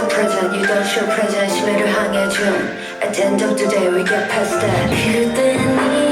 the present, you don't show presence 매를 향해 hang At the end of the day we get past that.